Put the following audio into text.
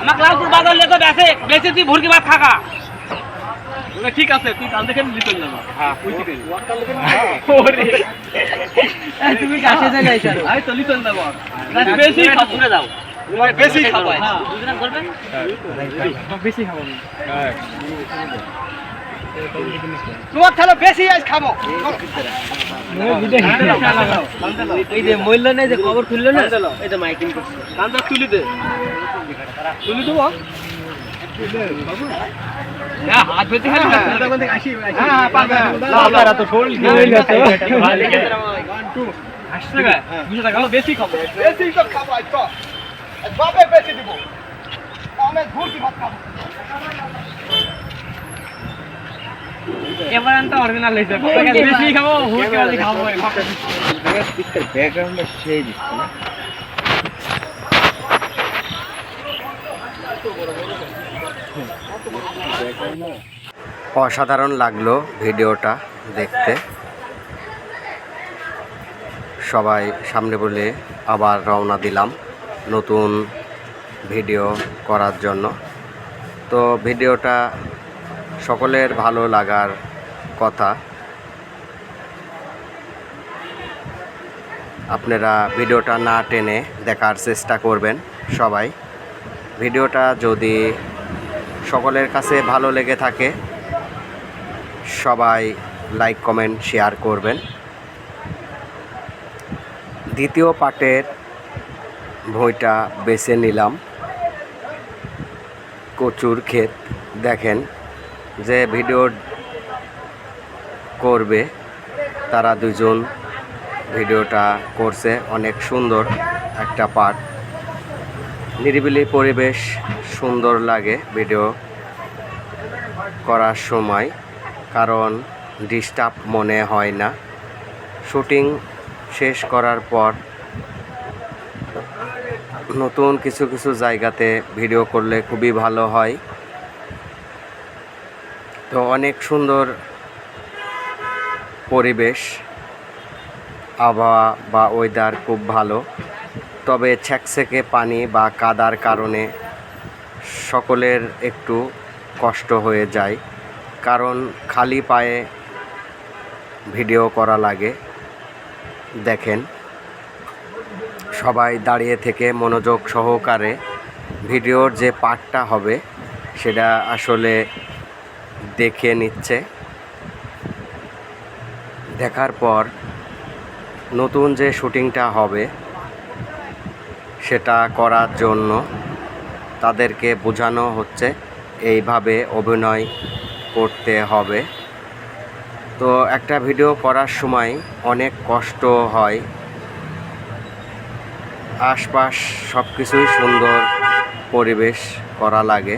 আমার ক্লাসপুর বাজার লেগে বেসে বেশি তুই ভুরকি ভাত খাকা ঠিক আছে তুই কাল থেকে নিতে যাব। হ্যাঁ। ওরে। তুমি কাছে যাই নাই স্যার আই তো লিটল যাব বেশি খাব। যাও। বেশি খাব। দুজন করবেন? বেশি খাব। তোমার তাহলে বেশি আজ খাব। এই যে মূল্য নেই যে খবর খুললো না এই যে মাইকিং করছে। কান্দা তুলি দে। তুলি দেবো? হাত পেতে খালি হ্যাঁ পারবে আপনারা তো শোল আসছে গা? দুশো টাকা বেশি খাব। বেশি তো খাব আজ তো। বাপে বেশি দিব। আমি ঘুরছি ভাত খাব। এবার আনতে অরিজিনাল হইছে বেশি খাব হুট করে খাব ব্যাকগ্রাউন্ডে সেই দিচ্ছে অসাধারণ লাগল ভিডিওটা দেখতে। সবাই সামনে বলে আবার রওনা দিলাম নতুন ভিডিও করার জন্য। তো ভিডিওটা সকলের ভালো লাগার কথা। আপনারা ভিডিওটা না টেনে দেখার চেষ্টা করবেন সবাই। ভিডিওটা যদি সকলের কাছে ভালো লেগে থাকে, সবাই লাইক, কমেন্ট, শেয়ার করবেন। দ্বিতীয় পার্টের বইটা বেছে নিলাম। কচুর ক্ষেত, দেখেন। যে ভিডিও করবে, তারা দুজন ভিডিওটা করছে। অনেক সুন্দর একটা পার্ট। নিরিবিলি পরিবেশ, সুন্দর লাগে ভিডিও করার সময়, কারণ ডিস্টার্ব মনে হয় না। শুটিং শেষ করার পর নতুন কিছু কিছু জায়গাতে ভিডিও করলে খুবই ভালো হয়। তো অনেক সুন্দর পরিবেশ, আবহাওয়া বা ওয়েদার খুব ভালো। তবে ছ্যাকছেকে পানি বা কাদার কারণে সকলের একটু কষ্ট হয়ে যায়, কারণ খালি পায়ে ভিডিও করা লাগে। দেখেন, সবাই দাঁড়িয়ে থেকে মনোযোগ সহকারে ভিডিওর যে পার্টটা হবে, সেটা আসলে দেখে নিচ্ছে। দেখার পর নতুন যে শুটিংটা হবে, সেটা করার জন্য তাদেরকে বোঝানো হচ্ছে, এইভাবে অভিনয় করতে হবে। তো একটা ভিডিও করার সময় অনেক কষ্ট হয়। আশপাশ সব কিছুই সুন্দর পরিবেশ করা লাগে।